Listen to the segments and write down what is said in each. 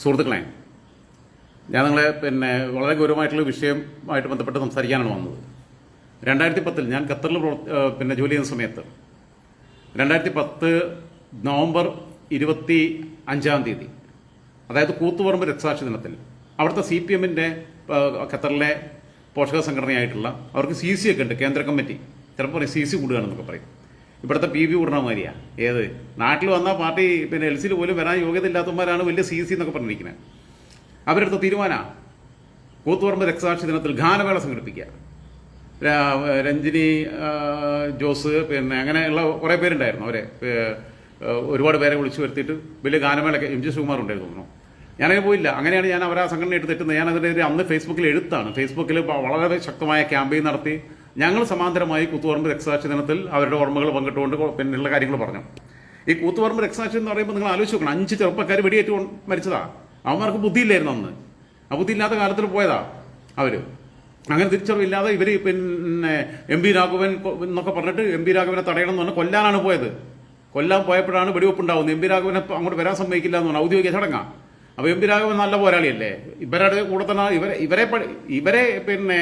സുഹൃത്തുക്കളെ ഞാൻ നിങ്ങളെ പിന്നെ വളരെ ഗൗരവമായിട്ടുള്ള വിഷയമായിട്ട് ബന്ധപ്പെട്ട് സംസാരിക്കാനാണ് വന്നത്. രണ്ടായിരത്തി പത്തിൽ ഞാൻ ഖത്തറിൽ പിന്നെ ജോലി ചെയ്യുന്ന സമയത്ത് രണ്ടായിരത്തി പത്ത് നവംബർ ഇരുപത്തി അഞ്ചാം തീയതി അതായത് കൂത്തുപറമ്പ് രക്തസാക്ഷി ദിനത്തിൽ അവിടുത്തെ സി പി എമ്മിന്റെ ഖത്തറിലെ പോഷക സംഘടനയായിട്ടുള്ള അവർക്ക് സി സി ഒക്കെ ഉണ്ട് കേന്ദ്ര കമ്മിറ്റി. ചിലപ്പോൾ പറയും സി സി കൂടുകയാണെന്നൊക്കെ പറയും. ഇവിടുത്തെ പി ബി കൂടണ ഏത്? നാട്ടിൽ വന്ന പാർട്ടി പിന്നെ എൽ സിയിൽ പോലും വരാൻ യോഗ്യത ഇല്ലാത്തവന്മാരാണ് വലിയ സി സി എന്നൊക്കെ പറഞ്ഞിരിക്കുന്നത് അവരെടുത്ത തീരുമാനമാണ് കൂത്തുപറമ്പ് രക്തസാക്ഷി ദിനത്തിൽ ഗാനമേള സംഘടിപ്പിക്കുക. രഞ്ജിനി ജോസ് പിന്നെ അങ്ങനെയുള്ള കുറേ പേരുണ്ടായിരുന്നു അവരെ. ഒരുപാട് പേരെ വിളിച്ചു വരുത്തിയിട്ട് വലിയ ഗാനമേളൊക്കെ എം ജി സുകുമാർ ഉണ്ടായിരുന്നു തോന്നുന്നു. ഞാനങ്ങനെ പോയില്ല. അങ്ങനെയാണ് ഞാൻ അവരെ ആ സംഘടനയായിട്ട് തെറ്റുന്നത്. ഞാൻ അതിന്റെ അന്ന് ഫേസ്ബുക്കിൽ എഴുത്താണ്. ഫേസ്ബുക്കിൽ വളരെ ശക്തമായ ക്യാമ്പയിൻ നടത്തി ഞങ്ങൾ സമാന്തരമായി കൂത്തുപറമ്പ് രക്തസാക്ഷി ദിനത്തിൽ അവരുടെ ഓർമ്മകൾ പങ്കിട്ടുകൊണ്ട് പിന്നെയുള്ള കാര്യങ്ങൾ പറഞ്ഞു. ഈ കൂത്തുപറമ്പ് രക്തസാക്ഷി എന്ന് പറയുമ്പോൾ നിങ്ങൾ ആലോചിച്ച് നോക്കണം. അഞ്ച് ചെറുപ്പക്കാർ വെടിയേറ്റ് മരിച്ചതാ. അവന്മാർക്ക് ബുദ്ധിയില്ലായിരുന്നു അന്ന്. ആ ബുദ്ധിയില്ലാത്ത കാലത്തിൽ പോയതാ അവർ. അങ്ങനെ തിരിച്ചറിവില്ലാതെ ഇവർ പിന്നെ എം പി രാഘവൻ എന്നൊക്കെ പറഞ്ഞിട്ട് എം പി രാഘവനെ തടയണം എന്ന് പറഞ്ഞാൽ കൊല്ലാനാണ് പോയത്. കൊല്ലാൻ പോയപ്പോഴാണ് വെടിവെപ്പ് ഉണ്ടാവുന്നത് എം പി രാഘവനെ അങ്ങോട്ട് വരാൻ സമ്മതിക്കില്ല എന്ന് പറഞ്ഞാൽ ഔദ്യോഗിക ചടങ്ങാ. അപ്പോൾ എം പി രാഘവൻ നല്ല പോരാളിയല്ലേ? ഇവരുടെ കൂടെ തന്നെ ഇവരെ ഇവരെ ഇവരെ പിന്നെ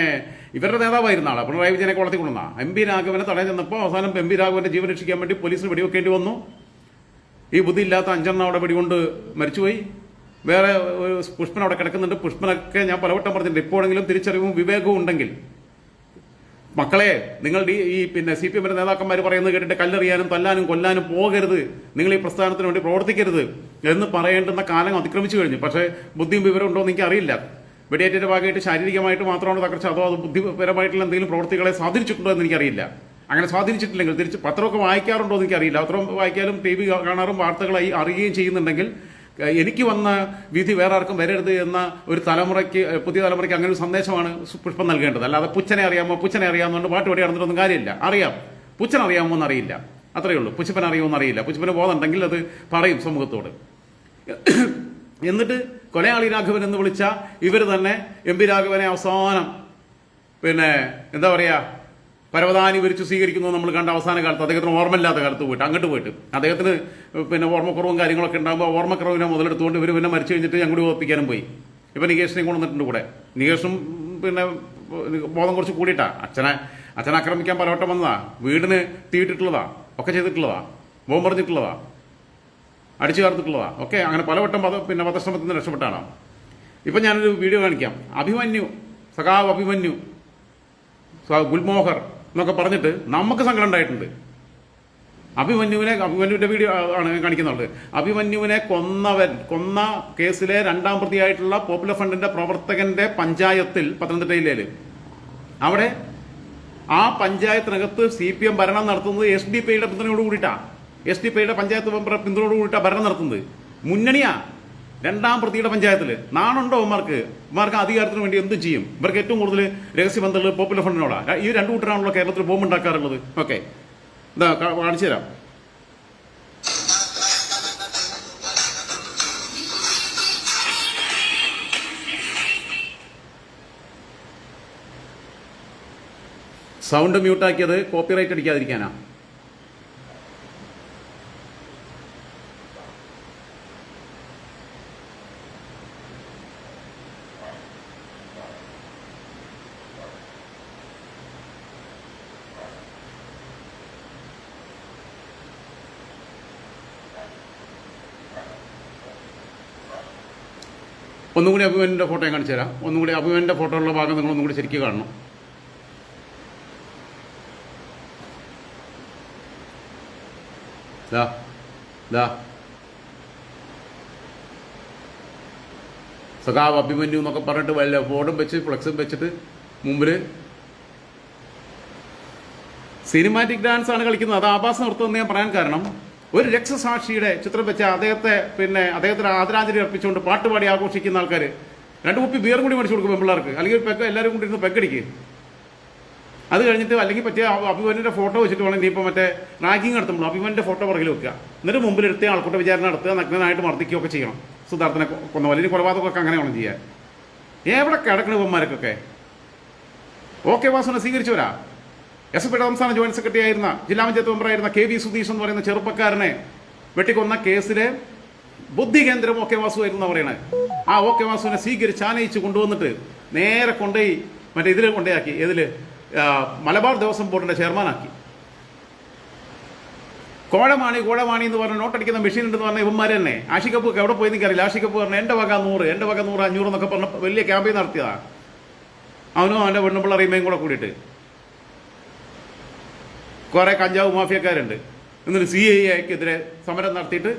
ഇവരുടെ നേതാവായിരുന്ന ആളാണ് പിണറായി വിജയനെ കോളത്തിൽ കൊണ്ടുവന്ന. എം പി രാഘവനെ തടയാൻ ചെന്നപ്പോൾ അവസാനം എം പി രാഘവന്റെ ജീവൻ രക്ഷിക്കാൻ വേണ്ടി പോലീസിന് വെടിവെക്കേണ്ടി വന്നു. ഈ ബുദ്ധിയില്ലാത്ത അഞ്ചെണ്ണം അവിടെ വെടികൊണ്ട് മരിച്ചുപോയി. വേറെ ഒരു പുഷ്പൻ അവിടെ കിടക്കുന്നുണ്ട്. പുഷ്പനൊക്കെ ഞാൻ പലവട്ടം പറഞ്ഞിട്ടുണ്ട്. ഇപ്പോഴെങ്കിലും തിരിച്ചറിവും വിവേകവും ഉണ്ടെങ്കിൽ. മക്കളെ നിങ്ങൾ ഈ- പിന്നെ സി പി എമ്മിന്റെ നേതാക്കന്മാർ പറയുന്നത് കേട്ടിട്ട് കല്ലെറിയാനും തല്ലാനും കൊല്ലാനും പോകരുത്. നിങ്ങൾ ഈ പ്രസ്ഥാനത്തിന് വേണ്ടി പ്രവർത്തിക്കരുത് എന്ന് പറയേണ്ടുന്ന കാലം അതിക്രമിച്ചു കഴിഞ്ഞു. പക്ഷേ ബുദ്ധിയും വിവരം ഉണ്ടോ എന്ന് എനിക്ക് അറിയില്ല വെടിയേറ്റിന്റെ ഭാഗമായിട്ട് ശാരീരികമായിട്ട് മാത്രമാണ് തകർച്ച അതോ അത് ബുദ്ധിപരമായിട്ടുള്ള എന്തെങ്കിലും പ്രവർത്തികളെ സ്വാധീനിച്ചിട്ടുണ്ടോ എന്ന് എനിക്കറിയില്ല. അങ്ങനെ സ്വാധീനിച്ചിട്ടില്ലെങ്കിൽ തിരിച്ച് പത്രമൊക്കെ വായിക്കാറുണ്ടോ എന്ന് എനിക്കറിയില്ല. പത്രം വായിക്കാനും ടി വി കാണാറും വാർത്തകളായി അറിയുകയും ചെയ്യുന്നുണ്ടെങ്കിൽ എനിക്ക് വന്ന വിധി വേറെ ആർക്കും വരരുത് എന്ന ഒരു തലമുറയ്ക്ക് പുതിയ തലമുറയ്ക്ക് അങ്ങനെ ഒരു സന്ദേശമാണ് പുഷ്പം നൽകേണ്ടത്. അല്ലാതെ പുച്ഛനെ അറിയാമോ പുച്ഛനെ അറിയാമെന്നുകൊണ്ട് പാട്ട് പാടി നടന്നിട്ടൊന്നും കാര്യമില്ല. അറിയാം. പുച്ഛൻ അറിയാമോ എന്നറിയില്ല അത്രയേ ഉള്ളൂ. പുഷ്പൻ അറിയുമോ എന്നറിയില്ല പുഷ്പന് ബോധമുണ്ടെങ്കിൽ അത് പറയും സമൂഹത്തോട്. എന്നിട്ട് കൊലയാളി രാഘവൻ എന്ന് വിളിച്ച ഇവർ തന്നെ എം പി രാഘവനെ അവസാനം പിന്നെ എന്താ പറയുക പരവതാനി വിരിച്ചു സ്വീകരിക്കുന്നു നമ്മൾ കണ്ട അവസാന കാലത്ത്. അദ്ദേഹത്തിന് ഓർമ്മയില്ലാത്ത കാലത്ത് പോയിട്ട് അങ്ങോട്ട് പോയിട്ട്. അദ്ദേഹത്തിന് പിന്നെ ഓർമ്മക്കുറവും കാര്യങ്ങളൊക്കെ ഉണ്ടാകുമ്പോൾ ഓർമ്മക്കുറവിനെ മുതലെടുത്തുകൊണ്ട് ഇവർ പിന്നെ മരിച്ചു കഴിഞ്ഞിട്ട് ഞങ്ങൾ ഓർപ്പിക്കാനും പോയി. ഇപ്പം നികേഷിനെയും കൊണ്ടുവന്നിട്ടുണ്ട് കൂടെ. നികേഷും പിന്നെ ബോധം കുറച്ച് കൂടിയിട്ടാ. അച്ഛനെ അച്ഛനെ ആക്രമിക്കാൻ പലവട്ടം വന്നതാ. വീടിന് തീയിട്ടിട്ടുള്ളതാ. ഒക്കെ ചെയ്തിട്ടുള്ളതാ. ബോംബെറിഞ്ഞിട്ടുള്ളതാ. അടിച്ചു ചേർത്തിട്ടുള്ളതാണ് ഓക്കെ അങ്ങനെ പലവട്ടം പദ പിന്നെ വധശ്രമത്തിൽ നിന്ന് രക്ഷപ്പെട്ടാണ്? ഇപ്പം ഞാനൊരു വീഡിയോ കാണിക്കാം. അഭിമന്യു സഖാവ് അഭിമന്യു ഗുൽമോഹർ എന്നൊക്കെ പറഞ്ഞിട്ട് നമുക്ക് സങ്കടം ഉണ്ടായിട്ടുണ്ട്. അഭിമന്യുവിനെ അഭിമന്യുവിന്റെ വീഡിയോ ആണ് കാണിക്കുന്നുള്ളത് അഭിമന്യുവിനെ കൊന്നവൻ കൊന്ന കേസിലെ രണ്ടാം പ്രതിയായിട്ടുള്ള പോപ്പുലർ ഫ്രണ്ടിന്റെ പ്രവർത്തകന്റെ പഞ്ചായത്തിൽ പത്തനംതിട്ട ജില്ലയിൽ അവിടെ ആ പഞ്ചായത്തിനകത്ത് സി പി എം ഭരണം നടത്തുന്നത് എസ് ഡി പി ഐയുടെ പിന്തുണയോട് കൂടിയിട്ടാ. എസ് ഡി പിയുടെ പഞ്ചായത്ത് മെമ്പർ പിന്തുണയോട് കൂടിയിട്ടാ ഭരണം നടത്തുന്നത്. മുന്നണിയാ. രണ്ടാം പ്രതിയുടെ പഞ്ചായത്തിൽ നാണുണ്ടോ ഇവർക്ക് ഇവർക്ക് അധികാരത്തിന് വേണ്ടി എന്തും ചെയ്യും. ഇവർക്ക് ഏറ്റവും കൂടുതൽ രഹസ്യബന്ധങ്ങൾ പോപ്പുലർ ഫണ്ടിനോടാ ഈ രണ്ടു കൂട്ടരാണല്ലോ കേരളത്തിൽ ബോംബ് ഉണ്ടാക്കാറുള്ളത്. ഓക്കെ. ഇതാ കാണിച്ചു തരാം. സൗണ്ട് മ്യൂട്ടാക്കിയത് കോപ്പിറൈറ്റ് അടിക്കാതിരിക്കാനാ. ഒന്നും കൂടി അഭിമന്യന്റെ ഫോട്ടോ ഞാൻ കാണിച്ചു തരാം. ഒന്നും കൂടി അഭിമന്യന്റെ ഫോട്ടോ ഉള്ള ഭാഗം നിങ്ങൾ ഒന്നും കൂടി ശരിക്കും കാണണം. ദാ ദാ. സഖാവ് അഭിമന്യു എന്നൊക്കെ പറഞ്ഞിട്ട് വല്ല ബോർഡും വെച്ച് ഫ്ലക്സും വെച്ചിട്ട് മുമ്പിൽ സിനിമാറ്റിക് ഡാൻസ് ആണ് കളിക്കുന്നത്. അത് ആഭാസം നിർത്തുമെന്ന് ഞാൻ പറയാൻ കാരണം ഒരു രക്തസാക്ഷിയുടെ ചിത്രം വെച്ച അദ്ദേഹത്തെ പിന്നെ അദ്ദേഹത്തിന് ആദരാഞ്ജലി അർപ്പിച്ചുകൊണ്ട് പാട്ടുപാടി ആഘോഷിക്കുന്ന ആൾക്കാർ രണ്ട് കുപ്പി ബിയർ കൂടി മേടിച്ചു കൊടുക്കും പെമ്പിള്ളേർക്ക് അല്ലെങ്കിൽ പെക്ക എല്ലാവരും കൂടി ഇരുന്ന് പെക്കടിക്ക് അത് കഴിഞ്ഞിട്ട് അല്ലെങ്കിൽ പറ്റിയ അഭിമന്യന്റെ ഫോട്ടോ വെച്ചിട്ട് വേണം ഇനിയിപ്പോൾ മറ്റേ റാഗിങ് നടത്തുമ്പോൾ അഭിമന്യന്റെ ഫോട്ടോ പുറകിൽ വെക്കുക. എന്നിട്ട് മുമ്പിൽ എടുത്ത് ആൾക്കൂട്ട വിചാരണ നടത്തുക നഗ്നനായിട്ട് മർദ്ദിക്കുകയൊക്കെ ചെയ്യണം. സിദ്ധാർത്ഥനെ കൊന്ന വലിയ കൊലപാതകമൊക്കെ അങ്ങനെ വേണം ചെയ്യാൻ. എവിടെ കിടക്കണ ഇവന്മാർക്കൊക്കെ ഓക്കെ വാസന സ്വീകരിച്ചവരാ? എസ് പിയുടെ സംസ്ഥാന ജോയിന്റ് സെക്രട്ടറി ആയിരുന്ന ജില്ലാ പഞ്ചായത്ത് മെമ്പറായിരുന്ന കെ വി സുധീഷ് എന്ന് പറയുന്ന ചെറുപ്പക്കാരനെ വെട്ടിക്കൊന്ന കേസിലെ ബുദ്ധി കേന്ദ്രം ഓക്കെ വാസു ആയിരുന്നു പറയണേ ആ ഓക്കെ വാസുവിനെ സ്വീകരിച്ച് ആനയിച്ച് കൊണ്ടുവന്നിട്ട് നേരെ കൊണ്ടുപോയി മറ്റേ ഇതിൽ കൊണ്ടുപോയാക്കി ആ, മലബാർ ദേവസ്വം ബോർഡിന്റെ ചെയർമാനാക്കി കോഴമാണി കോഴമാണി എന്ന് പറഞ്ഞ നോട്ടടിക്കുന്ന മെഷീൻ ഉണ്ടെന്ന് പറഞ്ഞ ഇവന്മാർ തന്നെ. ആഷിക്കപ്പ് എവിടെ പോയി എനിക്കറിയില്ല. ആഷിക്കപ്പ് പറഞ്ഞു എന്റെ വക നൂറ് എന്റെ വക നൂറ് അഞ്ഞൂറ് എന്നൊക്കെ പറഞ്ഞ വലിയ ക്യാമ്പയിൻ നടത്തിയതാണ് അവനും അവന്റെ പെണ്ണുപിള്ള റീമയും കൂടെ കൂടിയിട്ട്. കുറേ കഞ്ചാവ് മാഫിയക്കാരുണ്ട്. എന്നിട്ട് സി ഐ എക്കെതിരെ സമരം നടത്തിയിട്ട്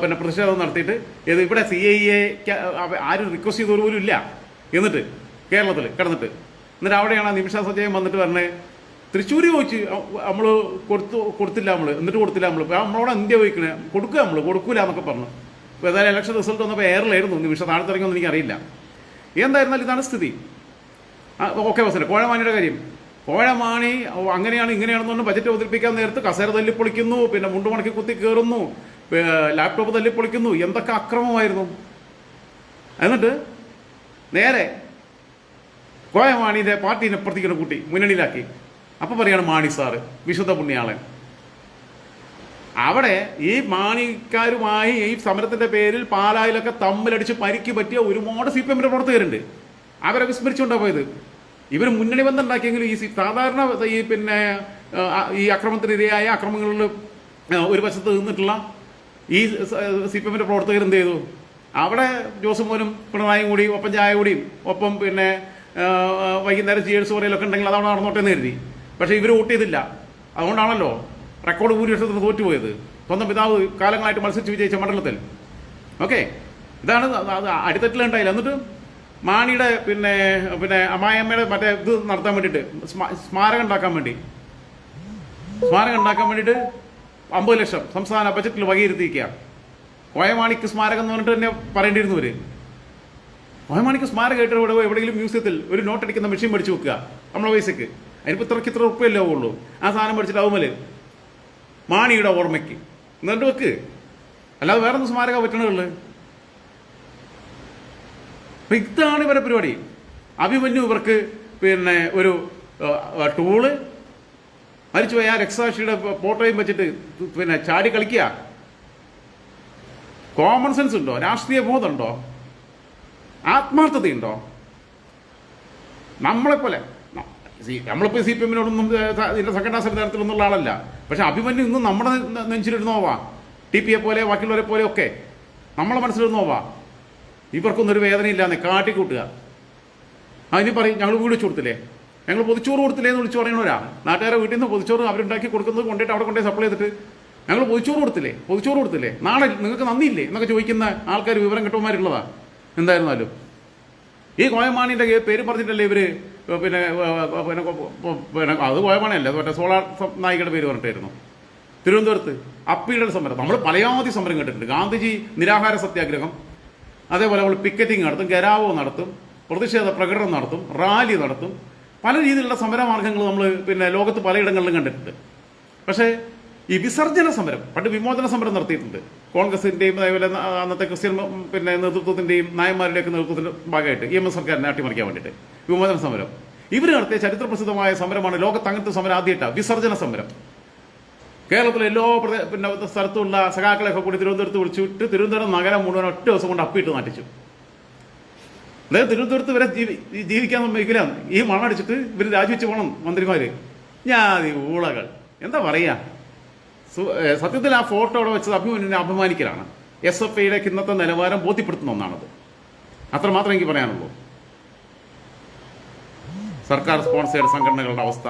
പിന്നെ പ്രതിഷേധം നടത്തിയിട്ട് ഇത് ഇവിടെ സി ഐ എ ആരും റിക്വസ്റ്റ് ചെയ്തവർ പോലും ഇല്ല. എന്നിട്ട് കേരളത്തിൽ കിടന്നിട്ട്. എന്നിട്ട് അവിടെയാണ് നിമിഷ സജയം വന്നിട്ട് പറഞ്ഞത് തൃശ്ശൂർ ചോദിച്ച് നമ്മൾ കൊടുത്തു കൊടുത്തില്ല നമ്മൾ എന്നിട്ട് കൊടുത്തില്ല നമ്മൾ നമ്മളോട് ഇന്ത്യ ചോദിക്കണേ കൊടുക്കുക നമ്മൾ കൊടുക്കൂല എന്നൊക്കെ പറഞ്ഞു. ഇപ്പോൾ ഏതായാലും ഇലക്ഷൻ റിസൾട്ട് വന്നപ്പോൾ എയറിലായിരുന്നു നിമിഷ താഴത്തിറങ്ങിയൊന്നും എനിക്കറിയില്ല. എന്തായിരുന്നാലും ഇതാണ് സ്ഥിതി. ഓക്കെ ബസ്സിൽ കോഴമാനിയുടെ കാര്യം. കോഴമാണി അങ്ങനെയാണ് ഇങ്ങനെയാണെന്ന് ബജറ്റ് അവതരിപ്പിക്കാൻ നേരത്ത് കസേര തല്ലിപ്പൊളിക്കുന്നു പിന്നെ മുണ്ട് മണക്കി കുത്തി കയറുന്നു ലാപ്ടോപ്പ് തല്ലിപ്പൊളിക്കുന്നു എന്തൊക്കെ അക്രമമായിരുന്നു. എന്നിട്ട് നേരെ കോയമാണിയുടെ പാർട്ടീനെ പ്രത്യേകം കുട്ടി മുന്നണിയിലാക്കി. അപ്പം പറയാണ് മാണി സാറ് വിശുദ്ധ പുണ്യാളൻ. അവിടെ ഈ മാണിക്കാരുമായി ഈ സമരത്തിന്റെ പേരിൽ പാലായിലൊക്കെ തമ്മിലടിച്ച് പരിക്ക് പറ്റിയ ഒരുപാട് സി പി എമ്മിന്റെ പ്രവർത്തകരുണ്ട്. അവരെ വിസ്മരിച്ചുകൊണ്ടാണ് പോയത്. ഇവർ മുന്നണി ബന്ധം ഉണ്ടാക്കിയെങ്കിലും ഈ സാധാരണ ഈ പിന്നെ ഈ അക്രമത്തിനിരയായ അക്രമങ്ങളിൽ ഒരു വശത്ത് നിന്നിട്ടുള്ള ഈ സി പി എമ്മിന്റെ പ്രവർത്തകർ എന്ത് ചെയ്തു? അവിടെ ജോസ് മോനും പിണറായും കൂടി ഒപ്പം ചായ കൂടിയും ഒപ്പം പിന്നെ വൈകുന്നേരം ചിയേഴ്സ് പറയലൊക്കെ ഉണ്ടെങ്കിൽ അതവിടെ നടന്നോട്ടെ എന്ന് കരുതി. പക്ഷേ ഇവർ വോട്ട് ചെയ്തില്ല. അതുകൊണ്ടാണല്ലോ റെക്കോർഡ് ഭൂരിപക്ഷത്തിന് തോറ്റുപോയത്. സ്വന്തം പിതാവ് കാലങ്ങളായിട്ട് മത്സരിച്ച് വിജയിച്ച മണ്ഡലത്തിൽ. ഓക്കെ. ഇതാണ് അടിത്തട്ടിലുണ്ടായില്ല. എന്നിട്ട് മാണിയുടെ പിന്നെ പിന്നെ അമ്മായിയമ്മയുടെ മറ്റേ ഇത് നടത്താൻ വേണ്ടിയിട്ട് സ്മാ- സ്മാരകം ഉണ്ടാക്കാൻ വേണ്ടി. സ്മാരകം ഉണ്ടാക്കാൻ വേണ്ടിയിട്ട് അമ്പത് ലക്ഷം സംസ്ഥാന ബജറ്റിൽ വകയിരുത്തിയിരിക്കുക കോയമാണിക്ക് സ്മാരകം എന്ന് പറഞ്ഞിട്ട് തന്നെ പറയേണ്ടിയിരുന്നു ഇവർ. കോയമാണിക്ക് സ്മാരകം ആയിട്ട് ഇവിടെ എവിടെയെങ്കിലും മ്യൂസിയത്തിൽ ഒരു നോട്ട് അടിക്കുന്ന മെഷീൻ പഠിച്ചു വെക്കുക നമ്മളെ പൈസക്ക്. അതിനിപ്പോൾ ഇത്രയ്ക്ക് ഇത്ര ഉറുപ്പയല്ലേ ആവുള്ളൂ. ആ സാധനം പഠിച്ചിട്ടാവുമല്ലേ മാണിയുടെ ഓർമ്മയ്ക്ക്. എന്നിട്ട് വെക്ക്. അല്ലാതെ വേറെ ഒന്നും സ്മാരകം പറ്റണുള്ളു അപ്പൊ ഇതാണ് ഇവരെ പരിപാടി. അഭിമന്യു ഇവർക്ക് പിന്നെ ഒരു ടൂൾ മരിച്ചുപോയ ആ രക്തസാക്ഷിയുടെ ഫോട്ടോയും വെച്ചിട്ട് പിന്നെ ചാടി കളിക്കുക. കോമൺ സെൻസ് ഉണ്ടോ? രാഷ്ട്രീയ ബോധമുണ്ടോ? ആത്മാർത്ഥതയുണ്ടോ? നമ്മളെപ്പോലെ. നമ്മളിപ്പോൾ സി പി എമ്മിനോടൊന്നും ഇതിന്റെ സംഘടനാ സംവിധാനത്തിലൊന്നുള്ള ആളല്ല പക്ഷെ അഭിമന്യു ഇന്നും നമ്മുടെ നെഞ്ചിലിരുന്നോവാ ടി പിയെ പോലെ ബാക്കിയുള്ളവരെ പോലെ ഒക്കെ. നമ്മളെ മനസ്സിലിരുന്നോവാ ഇവർക്കൊന്നും ഒരു വേദനയില്ലാന്ന് കാട്ടിക്കൂട്ടുക. അതിന് പറയും ഞങ്ങൾ വീട് കൊടുത്തില്ലേ ഞങ്ങൾ പൊതിച്ചോറ് കൊടുത്തില്ലേ? എന്ന് വിളിച്ച് പറയണവരാ നാട്ടുകാരെ വീട്ടിൽ നിന്ന് പൊതിച്ചോറ് അവരുണ്ടാക്കി കൊടുക്കുന്നത് കൊണ്ടിട്ട് അവിടെ കൊണ്ടേ സപ്ലൈ ചെയ്തിട്ട് ഞങ്ങൾ പൊതിച്ചോറ് കൊടുത്തില്ലേ? പൊതിച്ചോറ് കൊടുത്തില്ലേ? നാളെ നിങ്ങൾക്ക് നന്ദിയില്ലേ? എന്നൊക്കെ ചോദിക്കുന്ന ആൾക്കാർ വിവരം കിട്ടുമാരുള്ളതാ എന്തായിരുന്നാലും. ഈ കോയമാണിന്റെ പേര് പറഞ്ഞിട്ടല്ലേ ഇവർ പിന്നെ പിന്നെ പിന്നെ അത് കോയമാണിയല്ല മറ്റേ സോളാർ നായികയുടെ പേര് പറഞ്ഞിട്ടായിരുന്നു. തിരുവനന്തപുരത്ത് അപ്പീഡൽ സമരം. നമ്മൾ പലയാമതി സമരം കേട്ടിട്ടുണ്ട്. ഗാന്ധിജി നിരാഹാര സത്യാഗ്രഹം അതേപോലെ നമ്മൾ പിക്കറ്റിംഗ് നടത്തും ഗരാവോ നടത്തും പ്രതിഷേധ പ്രകടനം നടത്തും റാലി നടത്തും. പല രീതിയിലുള്ള സമരമാർഗങ്ങൾ നമ്മൾ പിന്നെ ലോകത്ത് പലയിടങ്ങളിലും കണ്ടിട്ടുണ്ട്. പക്ഷേ ഈ വിസർജന സമരം പണ്ട് വിമോചന സമരം നടത്തിയിട്ടുണ്ട്. കോൺഗ്രസിന്റെയും അതേപോലെ അന്നത്തെ ക്രിസ്ത്യൻ പിന്നെ നേതൃത്വത്തിന്റെയും നായന്മാരുടെയൊക്കെ നേതൃത്വത്തിന്റെ ഭാഗമായിട്ട് ഇ എം എസ് സർക്കാരിനെ അട്ടിമറിക്കാൻ വേണ്ടിയിട്ട് വിമോചന സമരം. ഇവർ നടത്തിയ ചരിത്ര പ്രസിദ്ധമായ സമരമാണ് ലോകത്ത് അങ്ങനത്തെ സമരം ആദ്യമായിട്ടാണ് വിസർജന സമരം. കേരളത്തിലെ എല്ലാ പ്രദേ- പിന്നെ സ്ഥലത്തുള്ള സഖാക്കളെയൊക്കെ കൂടി തിരുവനന്തപുരത്ത് വിളിച്ചിട്ട് തിരുവനന്തപുരം നഗരം മുഴുവൻ ഒറ്റ ദിവസം കൊണ്ട് അപ്പിട്ട് നട്ടിച്ചു. അതായത് തിരുവനന്തപുരത്ത് വരെ ജീവി ജീവിക്കാൻ സമ്മതിക്കില്ല ഈ മണടിച്ചിട്ട് ഇവർ രാജിവെച്ച് പോകണം മന്ത്രിമാര്. ഞാതി ഊളകൾ. എന്താ പറയാ? സത്യത്തിൽ ആ ഫോട്ടോ അവിടെ വെച്ചത് അഭിമന്യനെ അപമാനിക്കലാണ്. എസ് എഫ് ഐയുടെ ഇന്നത്തെ നിലവാരം ബോധ്യപ്പെടുത്തുന്ന ഒന്നാണത്. അത്രമാത്രം എനിക്ക് പറയാനുള്ളൂ. സർക്കാർ സ്പോൺസേഡ് സംഘടനകളുടെ അവസ്ഥ.